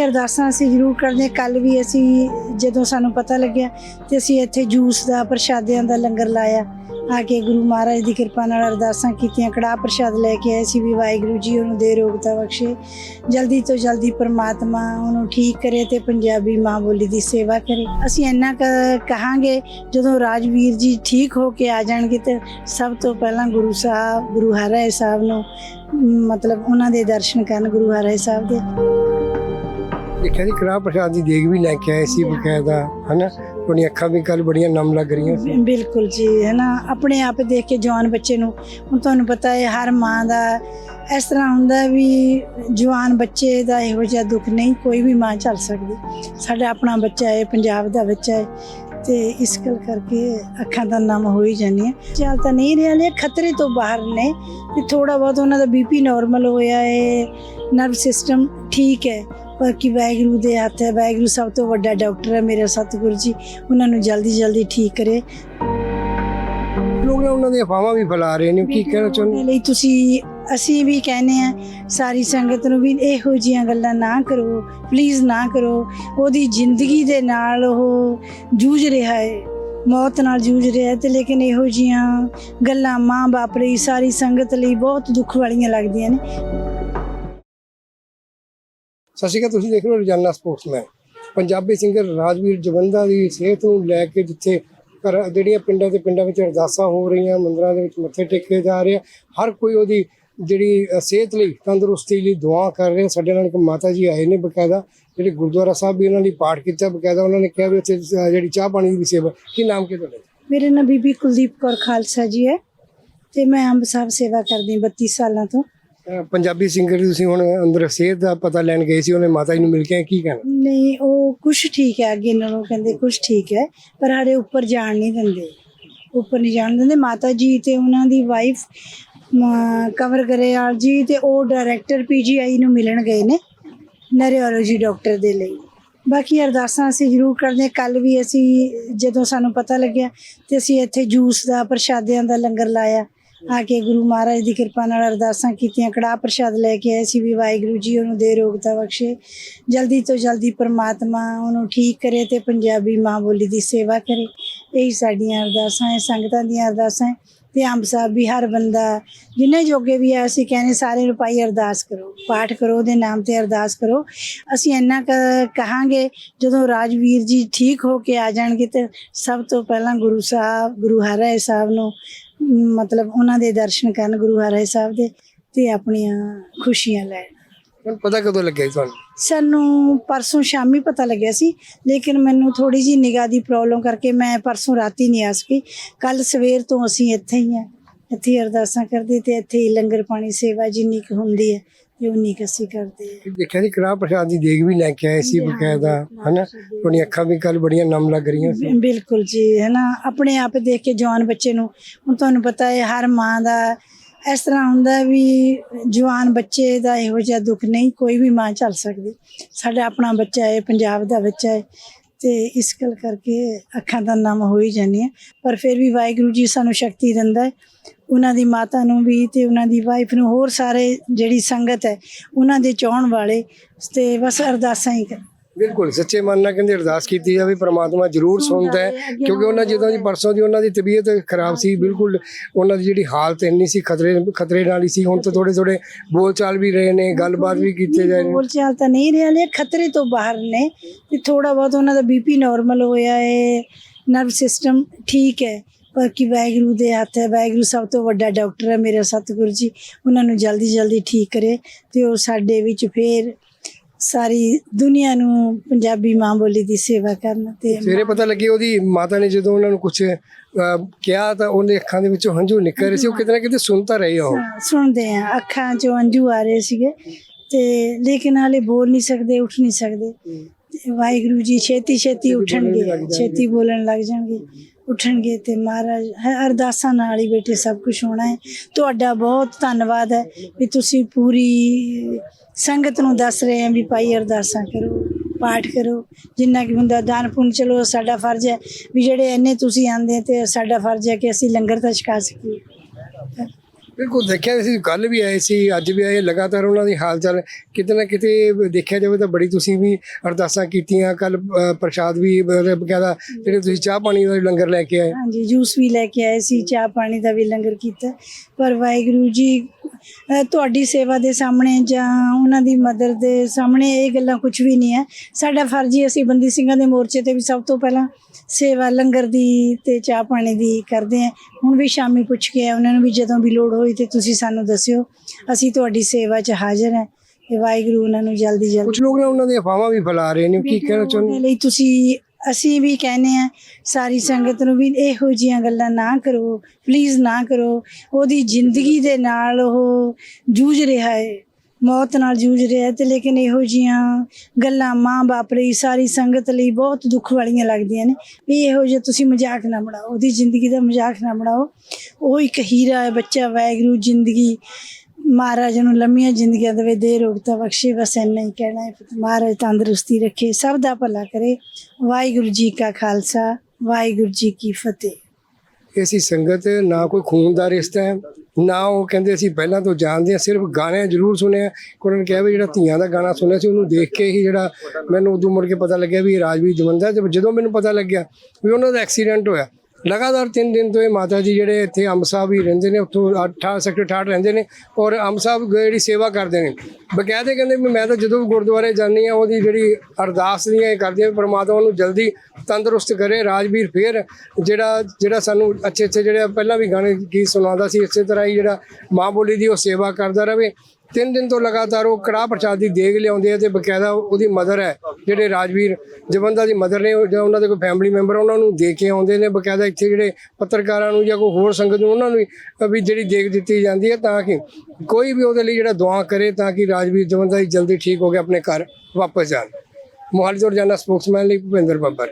ਬਾਕੀ ਅਰਦਾਸਾਂ ਅਸੀਂ ਜ਼ਰੂਰ ਕਰਦੇ ਕੱਲ ਵੀ ਅਸੀਂ ਜਦੋਂ ਸਾਨੂੰ ਪਤਾ ਲੱਗਿਆ ਤੇ ਅਸੀਂ ਇੱਥੇ ਜੂਸ ਦਾ, ਪ੍ਰਸ਼ਾਦਿਆਂ ਦਾ ਲੰਗਰ ਲਾਇਆ, ਆ ਕੇ ਗੁਰੂ ਮਹਾਰਾਜ ਦੀ ਕਿਰਪਾ ਨਾਲ ਅਰਦਾਸਾਂ ਕੀਤੀਆਂ, ਕੜਾਹ ਪ੍ਰਸ਼ਾਦ ਲੈ ਕੇ ਆਏ ਸੀ ਵੀ ਵਾਹਿਗੁਰੂ ਜੀ ਉਹਨੂੰ ਦੇ ਰੋਗਤਾ ਬਖਸ਼ੇ। ਜਲਦੀ ਤੋਂ ਜਲਦੀ ਪਰਮਾਤਮਾ ਉਹਨੂੰ ਠੀਕ ਕਰੇ ਤੇ ਪੰਜਾਬੀ ਮਾਂ ਬੋਲੀ ਦੀ ਸੇਵਾ ਕਰੇ। ਅਸੀਂ ਇੰਨਾ ਕੁ ਕਹਾਂਗੇ, ਜਦੋਂ ਰਾਜਵੀਰ ਜੀ ਠੀਕ ਹੋ ਕੇ ਆ ਜਾਣਗੇ ਤੇ ਸਭ ਤੋਂ ਪਹਿਲਾਂ ਗੁਰੂ ਸਾਹਿਬ, ਗੁਰੂ ਹਰਿ ਸਾਹਿਬ ਨੂੰ, ਮਤਲਬ ਉਹਨਾਂ ਦੇ ਦਰਸ਼ਨ ਕਰਨ ਗੁਰੂ ਹਰਿ ਸਾਹਿਬ ਦੇ। ਦੇਖਿਆ ਜੀ, ਕੜਾਹ ਪ੍ਰਸ਼ਾਦ ਦੀ ਦੇਗ ਵੀ ਲੈ ਕੇ ਆਏ ਸੀ ਬਕਾਇਦਾ, ਹਨਾ? ਤੁਹਾਡੀਆਂ ਅੱਖਾਂ ਵੀ ਕੱਲ ਬੜੀਆਂ ਨਮ ਲੱਗ ਰਹੀਆਂ ਸੀ। ਬਿਲਕੁਲ ਜੀ ਹੈ ਆਪਣੇ ਆਪ ਦੇਖ ਕੇ ਜਵਾਨ ਬੱਚੇ ਨੂੰ, ਹੁਣ ਤੁਹਾਨੂੰ ਪਤਾ ਹੈ ਹਰ ਮਾਂ ਦਾ ਇਸ ਤਰ੍ਹਾਂ ਹੁੰਦਾ ਵੀ ਜਵਾਨ ਬੱਚੇ ਦਾ ਇਹੋ ਜਿਹਾ ਦੁੱਖ ਨਹੀਂ, ਕੋਈ ਵੀ ਮਾਂ ਚੱਲ ਸਕਦੀ। ਸਾਡਾ ਆਪਣਾ ਬੱਚਾ ਹੈ, ਪੰਜਾਬ ਦਾ ਬੱਚਾ ਹੈ, ਤੇ ਇਸ ਗੱਲ ਕਰਕੇ ਅੱਖਾਂ ਦਾ ਨਮ ਹੋ ਹੀ ਜਾਂਦੀਆਂ। ਚੱਲ ਤਾਂ ਨਹੀਂ ਰਿਹਾ ਲੈ ਖਤਰੇ ਤੋਂ ਬਾਹਰ ਨੇ ਤੇ ਥੋੜਾ ਬਹੁਤ ਉਹਨਾਂ ਦਾ ਬੀਪੀ ਨਾਰਮਲ ਹੋਇਆ ਹੈ ਨਰਵ ਸਿਸਟਮ ਠੀਕ ਹੈ। ਪਰ ਕੀ ਵਾਹਿਗੁਰੂ ਦੇ ਹੱਥ ਹੈ ਵਾਹਿਗੁਰੂ ਸਭ ਤੋਂ ਵੱਡਾ ਡਾਕਟਰ ਹੈ ਮੇਰੇ ਸਤਿਗੁਰੂ ਜੀ ਉਹਨਾਂ ਨੂੰ ਜਲਦੀ ਜਲਦੀ ਠੀਕ ਕਰੇ। ਲੋਕ ਉਹਨਾਂ ਦੀਆਂ ਅਫਵਾਹਾਂ ਵੀ ਫੈਲਾ ਰਹੇ ਨੇ ਕੀ ਕਹਿਣਾ ਚਾਹੁੰਦੇ? ਲਈ ਤੁਸੀਂ ਅਸੀਂ ਵੀ ਕਹਿੰਦੇ ਆ ਸਾਰੀ ਸੰਗਤ ਨੂੰ ਵੀ ਇਹੋ ਜੀਆਂ ਗੱਲਾਂ ਨਾ ਕਰੋ ਪਲੀਜ਼ ਨਾ ਕਰੋ। ਉਹਦੀ ਜ਼ਿੰਦਗੀ ਦੇ ਨਾਲ ਉਹ ਜੂਝ ਰਿਹਾ ਹੈ ਮੌਤ ਨਾਲ ਜੂਝ ਰਿਹਾ ਤੇ ਲੇਕਿਨ ਇਹੋ ਜੀਆਂ ਗੱਲਾਂ ਮਾਂ-ਬਾਪ ਲਈ ਸਾਰੀ ਸੰਗਤ ਲਈ ਬਹੁਤ ਦੁੱਖ ਵਾਲੀਆਂ ਲੱਗਦੀਆਂ ਨੇ। ਸਤਿ ਸ਼੍ਰੀ ਅਕਾਲ, ਤੁਸੀਂ ਦੇਖ ਰਹੇ ਹੋ ਰੋਜ਼ਾਨਾ ਸਪੋਰਟਸਮੈਨ ਪੰਜਾਬੀ ਸਿੰਗਰ ਰਾਜਵੀਰ ਜਵੰਦਾ ਦੀ ਸਿਹਤ ਨੂੰ ਲੈ ਕੇ ਜਿੱਥੇ ਘਰ ਜਿਹੜੀਆਂ ਪਿੰਡਾਂ ਦੇ ਪਿੰਡਾਂ ਵਿੱਚ ਅਰਦਾਸਾਂ ਹੋ ਰਹੀਆਂ, ਮੰਦਰਾਂ ਦੇ ਵਿੱਚ ਮੱਥੇ ਟੇਕੇ ਜਾ ਰਹੇ ਹਰ ਕੋਈ ਉਹਦੀ ਜਿਹੜੀ ਸਿਹਤ ਲਈ ਤੰਦਰੁਸਤੀ ਲਈ ਦੁਆ ਕਰ ਰਹੇ। ਸਾਡੇ ਨਾਲ ਇੱਕ ਮਾਤਾ ਜੀ ਆਏ ਨੇ ਬਕਾਇਦਾ, ਜਿਹੜੇ ਗੁਰਦੁਆਰਾ ਸਾਹਿਬ ਵੀ ਉਹਨਾਂ ਲਈ ਪਾਠ ਕੀਤਾ, ਬਕਾਇਦਾ ਉਹਨਾਂ ਨੇ ਕਿਹਾ ਵੀ ਉੱਥੇ ਜਿਹੜੀ ਚਾਹ ਪਾਣੀ ਦੀ ਵੀ ਸੇਵਾ, ਕੀ ਨਾਮ ਕੀ ਤੁਹਾਡਾ ਮੇਰੇ ਨਾਲ ਬੀਬੀ ਕੁਲਦੀਪ ਕੌਰ ਖਾਲਸਾ ਜੀ ਹੈ ਤੇ ਮੈਂ ਅੰਬ ਸਾਹਿਬ ਸੇਵਾ ਕਰਦੀ 32 ਸਾਲਾਂ ਤੋਂ। ਪੰਜਾਬੀ ਸਿੰਗਰ ਤੁਸੀਂ ਹੁਣ ਅੰਦਰ ਸਿਹਤ ਦਾ ਪਤਾ ਲੈਣ ਗਏ ਸੀ, ਉਹਨੇ ਮਾਤਾ ਜੀ ਨੂੰ ਮਿਲ ਕੇ ਕੀ ਕਹਿਣਾ? ਨਹੀਂ, ਉਹ ਕੁਛ ਠੀਕ ਹੈ, ਅੱਗੇ ਨਾਲੋਂ ਕਹਿੰਦੇ ਕੁਛ ਠੀਕ ਹੈ, ਪਰ ਹਾਲੇ ਉੱਪਰ ਜਾਣ ਨਹੀਂ ਦਿੰਦੇ। ਉੱਪਰ ਨਹੀਂ ਜਾਣ ਦਿੰਦੇ। ਮਾਤਾ ਜੀ ਤੇ ਉਹਨਾਂ ਦੀ ਵਾਈਫ ਕਵਰ ਗਰੇਵਾਲ ਜੀ ਤੇ ਉਹ ਡਾਇਰੈਕਟਰ ਪੀਜੀਆਈ ਨੂੰ ਮਿਲਣ ਗਏ ਨੇ ਨੈਰੋਲੋਜੀ ਡਾਕਟਰ ਦੇ ਲਈ। ਬਾਕੀ ਅਰਦਾਸਾਂ ਅਸੀਂ ਜ਼ਰੂਰ ਕਰਦੇ ਕੱਲ ਵੀ ਅਸੀਂ ਜਦੋਂ ਸਾਨੂੰ ਪਤਾ ਲੱਗਿਆ ਤੇ ਅਸੀਂ ਇੱਥੇ ਜੂਸ ਦਾ ਪ੍ਰਸ਼ਾਦਿਆਂ ਦਾ ਲੰਗਰ ਲਾਇਆ। ਆ ਕੇ ਗੁਰੂ ਮਹਾਰਾਜ ਦੀ ਕਿਰਪਾ ਨਾਲ ਅਰਦਾਸਾਂ ਕੀਤੀਆਂ, ਕੜਾਹ ਪ੍ਰਸ਼ਾਦ ਲੈ ਕੇ ਆਏ ਸੀ ਵੀ ਵਾਹਿਗੁਰੂ ਜੀ ਉਹਨੂੰ ਦੇ ਰੋਗਤਾ ਬਖਸ਼ੇ। ਜਲਦੀ ਤੋਂ ਜਲਦੀ ਪਰਮਾਤਮਾ ਉਹਨੂੰ ਠੀਕ ਕਰੇ ਤੇ ਪੰਜਾਬੀ ਮਾਂ ਬੋਲੀ ਦੀ ਸੇਵਾ ਕਰੇ। ਇਹੀ ਸਾਡੀਆਂ ਅਰਦਾਸਾਂ ਹੈ ਸੰਗਤਾਂ ਦੀਆਂ ਅਰਦਾਸਾਂ ਹੈ ਤੇ ਅੰਬ ਸਾਹਿਬ ਵੀ ਹਰ ਬੰਦਾ ਜਿੰਨੇ ਜੋਗੇ ਵੀ ਆ, ਅਸੀਂ ਕਹਿੰਦੇ ਸਾਰੇ ਨੂੰ ਭਾਈ ਅਰਦਾਸ ਕਰੋ। ਪਾਠ ਕਰੋ, ਉਹਦੇ ਨਾਮ ਤੇ ਅਰਦਾਸ ਕਰੋ। ਅਸੀਂ ਇੰਨਾ ਕੁ ਕਹਾਂਗੇ, ਜਦੋਂ ਰਾਜਵੀਰ ਜੀ ਠੀਕ ਹੋ ਕੇ ਆ ਜਾਣਗੇ ਤੇ ਸਭ ਤੋਂ ਪਹਿਲਾਂ ਗੁਰੂ ਸਾਹਿਬ, ਗੁਰੂ ਹਰਿ ਸਾਹਿਬ ਨੂੰ ਮਤਲਬ ਉਹਨਾਂ ਦੇ ਦਰਸ਼ਨ ਕਰਨ ਗੁਰੂ ਹਰਿ ਸਾਹਿਬ ਦੇ ਤੇ ਆਪਣੀਆਂ ਖੁਸ਼ੀਆਂ ਲੈਣ। ਹੁਣ ਪਤਾ ਕਦੋਂ ਲੱਗਿਆ ਜੀ ਤੁਹਾਨੂੰ? ਸਾਨੂੰ ਪਰਸੋਂ ਸ਼ਾਮੀ ਪਤਾ ਲੱਗਿਆ ਸੀ ਲੇਕਿਨ ਮੈਨੂੰ ਥੋੜੀ ਜੀ ਨਿਗਾਹ ਦੀ ਪ੍ਰੋਬਲਮ ਕਰਕੇ ਮੈਂ ਪਰਸੋਂ ਰਾਤੀ ਨਹੀਂ ਆ ਸਕੀ। ਕੱਲ ਸਵੇਰ ਤੋਂ ਅਸੀਂ ਇੱਥੇ ਹੀ ਆ ਇੱਥੇ ਹੀ ਅਰਦਾਸਾਂ ਕਰਦੇ ਤੇ ਇੱਥੇ ਹੀ ਲੰਗਰ ਪਾਣੀ ਸੇਵਾ ਜਿੰਨੀ ਕੁ ਹੁੰਦੀ ਹੈ ਤੇ ਉਨੀ ਕੁ ਅਸੀਂ ਕਰਦੇ ਹਾਂ। ਦੇਖਿਆ ਜੀ ਕੜਾਹ ਪ੍ਰਸ਼ਾਦ ਦੀ ਦੇਗ ਵੀ ਲੈ ਕੇ ਆਏ ਸੀ ਬਕਾਇਦਾ ਹਨਾ? ਤੁਹਾਡੀਆਂ ਅੱਖਾਂ ਵੀ ਕੱਲ ਬੜੀਆਂ ਨਮ ਲੱਗ ਰਹੀਆਂ ਸੀ। ਬਿਲਕੁਲ ਜੀ ਹੈ ਨਾ ਆਪਣੇ ਆਪ ਦੇਖ ਕੇ ਜਵਾਨ ਬੱਚੇ ਨੂੰ ਹੁਣ ਤੁਹਾਨੂੰ ਪਤਾ ਹੈ ਹਰ ਮਾਂ ਦਾ ਇਸ ਤਰ੍ਹਾਂ ਹੁੰਦਾ ਵੀ ਜਵਾਨ ਬੱਚੇ ਦਾ ਇਹੋ ਜਿਹਾ ਦੁੱਖ ਨਹੀਂ ਕੋਈ ਵੀ ਮਾਂ ਝੱਲ ਸਕਦੀ। ਸਾਡਾ ਆਪਣਾ ਬੱਚਾ ਹੈ ਪੰਜਾਬ ਦਾ ਬੱਚਾ ਹੈ ਤੇ ਇਸ ਗੱਲ ਕਰਕੇ ਅੱਖਾਂ ਦਾ ਨਮ ਹੋ ਹੀ ਜਾਂਦੀਆਂ। ਪਰ ਫਿਰ ਵੀ ਵਾਹਿਗੁਰੂ ਜੀ ਸਾਨੂੰ ਸ਼ਕਤੀ ਦਿੰਦਾ ਹੈ। ਉਹਨਾਂ ਦੀ ਮਾਤਾ ਨੂੰ ਵੀ ਤੇ ਉਹਨਾਂ ਦੀ ਵਾਈਫ ਨੂੰ ਹੋਰ ਸਾਰੇ ਜਿਹੜੀ ਸੰਗਤ ਹੈ ਉਹਨਾਂ ਦੇ ਚਾਹਣ ਵਾਲੇ ਤੇ ਬਸ ਅਰਦਾਸਾਂ ਹੀ ਕਰ। ਬਿਲਕੁਲ ਸੱਚੇ ਮਨ ਨਾਲ ਕਹਿੰਦੇ ਅਰਦਾਸ ਕੀਤੀ ਜਾਵੇ ਪ੍ਰਮਾਤਮਾ ਜ਼ਰੂਰ ਸੁਣਦਾ ਹੈ ਕਿਉਂਕਿ ਉਹਨਾਂ ਜਦੋਂ ਦੀ ਪਰਸੋਂ ਦੀ ਉਹਨਾਂ ਦੀ ਤਬੀਅਤ ਖਰਾਬ ਸੀ ਬਿਲਕੁਲ ਉਹਨਾਂ ਦੀ ਜਿਹੜੀ ਹਾਲਤ ਇੰਨੀ ਸੀ ਖਤਰੇ ਖਤਰੇ ਨਾਲ ਹੀ ਸੀ ਹੁਣ ਤਾਂ ਥੋੜੇ ਥੋੜੇ ਬੋਲ ਚਾਲ ਵੀ ਰਹੇ ਨੇ ਗੱਲਬਾਤ ਵੀ ਕੀਤੇ ਜਾ ਰਹੇ ਨੇ। ਬੋਲ ਚਾਲ ਤਾਂ ਨਹੀਂ ਰਿਹਾ ਲੈ ਖਤਰੇ ਤੋਂ ਬਾਹਰ ਨੇ ਤੇ ਥੋੜਾ ਬਹੁਤ ਉਹਨਾਂ ਦਾ ਬੀਪੀ ਨਾਰਮਲ ਹੋਇਆ ਹੈ ਨਰਵ ਸਿਸਟਮ ਠੀਕ ਹੈ ਪਰ ਕੀ ਵਾਹਿਗੁਰੂ ਦੇ ਹੱਥ ਹੈ ਵਾਹਿਗੁਰੂ ਸਭ ਤੋਂ ਵੱਡਾ ਡਾਕਟਰ ਹੈ ਮੇਰੇ ਸਤਿਗੁਰੂ ਜੀ ਉਹਨਾਂ ਨੂੰ ਜਲਦੀ ਜਲਦੀ ਠੀਕ ਕਰੇ ਤੇ ਉਹ ਸਾਡੇ ਵਿੱਚ ਫੇਰ ਸਾਰੀ ਦੁਨੀਆ ਨੂੰ ਪੰਜਾਬੀ ਮਾਂ ਬੋਲੀ ਦੀ ਸੇਵਾ ਕਰਨ ਤੇ ਸਵੇਰੇ ਪਤਾ ਲੱਗੀ ਉਹਦੀ ਮਾਤਾ ਨੇ ਜਦੋਂ ਉਹਨਾਂ ਨੂੰ ਕੁਝ ਕਿਹਾ ਤਾਂ ਉਹਦੇ ਅੱਖਾਂ ਦੇ ਵਿੱਚੋਂ ਹੰਝੂ ਨਿਕਲ ਰਹੇ ਸੀ ਉਹ ਕਿਤੇ ਨਾ ਕਿਤੇ ਸੁਣ ਤਾਂ ਰਹੇ ਹਾਂ, ਸੁਣਦੇ ਆ ਅੱਖਾਂ ਚੋਂ ਅੰਜੂ ਆ ਰਹੇ ਸੀਗੇ ਤੇ ਲੇਕਿਨ ਹਾਲੇ ਬੋਲ ਨਹੀਂ ਸਕਦੇ ਉੱਠ ਨਹੀਂ ਸਕਦੇ ਵਾਹਿਗੁਰੂ ਜੀ ਛੇਤੀ ਛੇਤੀ ਉੱਠਣਗੇ ਛੇਤੀ ਬੋਲਣ ਲੱਗ ਜਾਣਗੇ। ਉੱਠਣਗੇ ਤੇ ਮਹਾਰਾਜ, ਹੈ, ਅਰਦਾਸਾਂ ਨਾਲ ਹੀ ਬੇਟੇ ਸਭ ਕੁਝ ਹੋਣਾ ਹੈ। ਤੁਹਾਡਾ ਬਹੁਤ ਧੰਨਵਾਦ ਹੈ ਵੀ ਤੁਸੀਂ ਪੂਰੀ ਸੰਗਤ ਨੂੰ ਦੱਸ ਰਹੇ ਆ ਵੀ ਭਾਈ ਅਰਦਾਸਾਂ ਕਰੋ, ਪਾਠ ਕਰੋ। ਜਿੰਨਾ ਕਿ ਹੁੰਦਾ ਦਾਨ ਪੁੰਨ, ਚਲੋ ਸਾਡਾ ਫਰਜ਼ ਹੈ ਵੀ ਜਿਹੜੇ ਇੰਨੇ ਤੁਸੀਂ ਆਂਦੇ ਤੇ ਸਾਡਾ ਫਰਜ਼ ਹੈ ਕਿ ਅਸੀਂ ਲੰਗਰ ਤਾਂ ਛਕਾ ਸਕੀਏ। ਬਿਲਕੁਲ ਦੇਖਿਆ ਸੀ ਕੱਲ ਵੀ ਆਏ ਸੀ, ਅੱਜ ਵੀ ਆਏ, ਲਗਾਤਾਰ ਉਹਨਾਂ ਦੀ ਹਾਲ ਚਾਲ ਕਿਤੇ ਨਾ ਕਿਤੇ ਦੇਖਿਆ ਜਾਵੇ ਤਾਂ ਬੜੀ ਤੁਸੀਂ ਵੀ ਅਰਦਾਸਾਂ ਕੀਤੀਆਂ ਕੱਲ ਪ੍ਰਸ਼ਾਦ ਵੀ ਬ- ਬਕਾਇਦਾ ਜਿਹੜੇ ਤੁਸੀਂ ਚਾਹ ਪਾਣੀ ਦਾ ਵੀ ਲੰਗਰ ਲੈ ਕੇ ਆਏ। ਹਾਂਜੀ, ਜੂਸ ਵੀ ਲੈ ਕੇ ਆਏ ਸੀ, ਚਾਹ ਪਾਣੀ ਦਾ ਵੀ ਲੰਗਰ ਕੀਤਾ। ਪਰ ਵਾਹਿਗੁਰੂ ਜੀ ਤੁਹਾਡੀ ਸੇਵਾ ਦੇ ਸਾਹਮਣੇ ਜਾਂ ਉਹਨਾਂ ਦੀ ਮਦਰ ਦੇ ਸਾਹਮਣੇ ਇਹ ਗੱਲਾਂ ਕੁਝ ਵੀ ਨਹੀਂ ਹੈ। ਸਾਡਾ ਫਰਜ਼ ਹੀ ਅਸੀਂ ਬੰਦੀ ਸਿੰਘਾਂ ਦੇ ਮੋਰਚੇ ਤੇ ਵੀ ਸਭ ਤੋਂ ਪਹਿਲਾਂ ਸੇਵਾ ਲੰਗਰ ਦੀ ਤੇ ਚਾਹ ਪਾਣੀ ਦੀ ਕਰਦੇ ਹਾਂ। ਹੁਣ ਵੀ ਸ਼ਾਮੀ ਪੁੱਛ ਕੇ ਆਏ ਉਹਨਾਂ ਨੂੰ ਵੀ ਜਦੋਂ ਵੀ ਲੋੜ ਹੋਈ ਤੇ ਤੁਸੀਂ ਸਾਨੂੰ ਦੱਸਿਓ। ਅਸੀਂ ਤੁਹਾਡੀ ਸੇਵਾ 'ਚ ਹਾਜ਼ਰ ਹਾਂ ਤੇ ਵਾਹਿਗੁਰੂ ਉਹਨਾਂ ਨੂੰ ਜਲਦੀ ਜਲਦੀ ਕੁਝ ਲੋਕ ਨਾ ਉਹਨਾਂ ਦੀਆਂ ਅਫਵਾਹਾਂ ਵੀ ਫੈਲਾ ਰਹੇ ਨੇ ਕੀ ਕਹਿਣਾ ਚਾਹੁੰਦੇ? ਲਈ ਤੁਸੀਂ ਅਸੀਂ ਵੀ ਕਹਿੰਦੇ ਆ ਸਾਰੀ ਸੰਗਤ ਨੂੰ ਵੀ ਇਹੋ ਜੀਆਂ ਗੱਲਾਂ ਨਾ ਕਰੋ ਪਲੀਜ਼ ਨਾ ਕਰੋ। ਉਹਦੀ ਜ਼ਿੰਦਗੀ ਦੇ ਨਾਲ ਉਹ ਜੂਝ ਰਿਹਾ ਹੈ, ਮੌਤ ਨਾਲ ਜੂਝ ਰਿਹਾ ਹੈ ਤੇ ਲੇਕਿਨ ਇਹੋ ਜੀਆਂ ਗੱਲਾਂ ਮਾਂ-ਬਾਪ ਲਈ, ਸਾਰੀ ਸੰਗਤ ਲਈ ਬਹੁਤ ਦੁੱਖ ਵਾਲੀਆਂ ਲੱਗਦੀਆਂ ਨੇ। ਵੀ ਇਹੋ ਜਿਹਾ ਤੁਸੀਂ ਮਜ਼ਾਕ ਨਾ ਬਣਾਓ, ਉਹਦੀ ਜ਼ਿੰਦਗੀ ਦਾ ਮਜ਼ਾਕ ਨਾ ਬਣਾਓ। ਉਹ ਇੱਕ ਹੀਰਾ ਹੈ ਬੱਚਾ, ਵਾਹਿਗੁਰੂ, ਜ਼ਿੰਦਗੀ। ਮਹਾਰਾਜ ਨੂੰ ਲੰਮੀਆਂ ਜ਼ਿੰਦਗੀਆਂ ਦੇਵੇ ਦੇ ਰੋਗਤਾ ਬਖਸ਼ੇ, ਬਸ ਇੰਨਾ ਹੀ ਕਹਿਣਾ ਹੈ। ਮਹਾਰਾਜ ਤੰਦਰੁਸਤੀ ਰੱਖੇ, ਸਭ ਦਾ ਭਲਾ ਕਰੇ। ਵਾਹਿਗੁਰੂ ਜੀ ਕਾ ਖਾਲਸਾ, ਵਾਹਿਗੁਰੂ ਜੀ ਕੀ ਫਤਿਹ। ਐਸੀ ਸੰਗਤ, ਨਾ ਕੋਈ ਖੂਨ ਦਾ ਰਿਸ਼ਤਾ ਹੈ, ਨਾ ਉਹ ਕਹਿੰਦੇ ਅਸੀਂ ਪਹਿਲਾਂ ਤੋਂ ਜਾਣਦੇ ਹਾਂ, ਸਿਰਫ ਗਾਣੇ ਜ਼ਰੂਰ ਸੁਣਿਆ ਉਹਨਾਂ ਨੇ ਕਿਹਾ ਵੀ ਜਿਹੜਾ ਧੀਆਂ ਦਾ ਗਾਣਾ ਸੁਣਿਆ ਸੀ, ਉਹਨੂੰ ਦੇਖ ਕੇ ਹੀ ਜਿਹੜਾ ਮੈਨੂੰ ਉਦੋਂ ਮੁੜ ਕੇ ਪਤਾ ਲੱਗਿਆ ਵੀ ਰਾਜਵੀਰ ਜਵੰਦਾ ਜਦੋਂ ਮੈਨੂੰ ਪਤਾ ਲੱਗਿਆ ਵੀ ਉਹਨਾਂ ਦਾ ਐਕਸੀਡੈਂਟ ਹੋਇਆ ਲਗਾਤਾਰ 3 ਦਿਨ ਤੋਂ ਇਹ ਮਾਤਾ ਜੀ ਜਿਹੜੇ ਇੱਥੇ ਅੰਬ ਸਾਹਿਬ ਹੀ ਰਹਿੰਦੇ ਨੇ, ਉੱਥੋਂ 8 ਸੈਕਟਰ 68 ਰਹਿੰਦੇ ਨੇ ਔਰ ਅੰਬ ਸਾਹਿਬ ਜਿਹੜੀ ਸੇਵਾ ਕਰਦੇ ਨੇ। ਬਕਾਇਦੇ ਕਹਿੰਦੇ ਵੀ ਮੈਂ ਤਾਂ ਜਦੋਂ ਵੀ ਗੁਰਦੁਆਰੇ ਜਾਂਦੀ ਆ ਉਹਦੀ ਜਿਹੜੀ ਅਰਦਾਸ ਦੀਆਂ ਇਹ ਕਰਦੀ ਆ ਪਰਮਾਤਮਾ ਉਹਨੂੰ ਜਲਦੀ ਤੰਦਰੁਸਤ ਕਰੇ, ਰਾਜਵੀਰ ਫੇਰ ਜਿਹੜਾ ਜਿਹੜਾ ਸਾਨੂੰ ਅੱਛੇ ਅੱਛੇ ਜਿਹੜੇ ਪਹਿਲਾਂ ਵੀ ਗਾਣੇ ਗੀਤ ਸੁਣਾਉਂਦਾ ਸੀ, ਇਸੇ ਤਰ੍ਹਾਂ ਹੀ ਜਿਹੜਾ ਮਾਂ ਬੋਲੀ ਦੀ ਉਹ ਸੇਵਾ ਕਰਦਾ ਰਵੇ ਤਿੰਨ ਦਿਨ ਤੋਂ ਲਗਾਤਾਰ ਉਹ ਕੜਾਹ ਪ੍ਰਸ਼ਾਦ ਦੀ ਦੇਗ ਲਿਆਉਂਦੇ ਆ ਤੇ ਬਕਾਇਦਾ ਉਹਦੀ ਮਦਰ ਹੈ, ਜਿਹੜੇ ਰਾਜਵੀਰ ਜਵੰਦਾ ਦੀ ਮਦਰ ਨੇ ਜਾਂ ਉਹਨਾਂ ਦੇ ਕੋਈ ਫੈਮਿਲੀ ਮੈਂਬਰ ਉਹਨਾਂ ਨੂੰ ਦੇ ਕੇ ਆਉਂਦੇ ਨੇ, ਬਕਾਇਦਾ ਇੱਥੇ ਜਿਹੜੇ ਪੱਤਰਕਾਰਾਂ ਨੂੰ ਜਾਂ ਕੋਈ ਹੋਰ ਸੰਗਤ ਨੂੰ ਉਹਨਾਂ ਨੂੰ ਵੀ- ਵੀ ਜਿਹੜੀ ਦੇਗ ਦਿੱਤੀ ਜਾਂਦੀ ਹੈ ਤਾਂ ਕਿ ਕੋਈ ਵੀ ਉਹਦੇ ਲਈ ਜਿਹੜਾ ਦੁਆ ਕਰੇ ਤਾਂ ਕਿ ਰਾਜਵੀਰ ਜਵੰਦਾ ਜੀ ਜਲਦੀ ਠੀਕ ਹੋ ਕੇ ਆਪਣੇ ਘਰ ਵਾਪਸ ਜਾਣ। ਮੋਹਾਲੀ ਤੋਂ ਰੋਜ਼ਾਨਾ ਸਪੋਕਸਮੈਨ ਲਈ ਭੁਪਿੰਦਰ ਬੱਬਰ।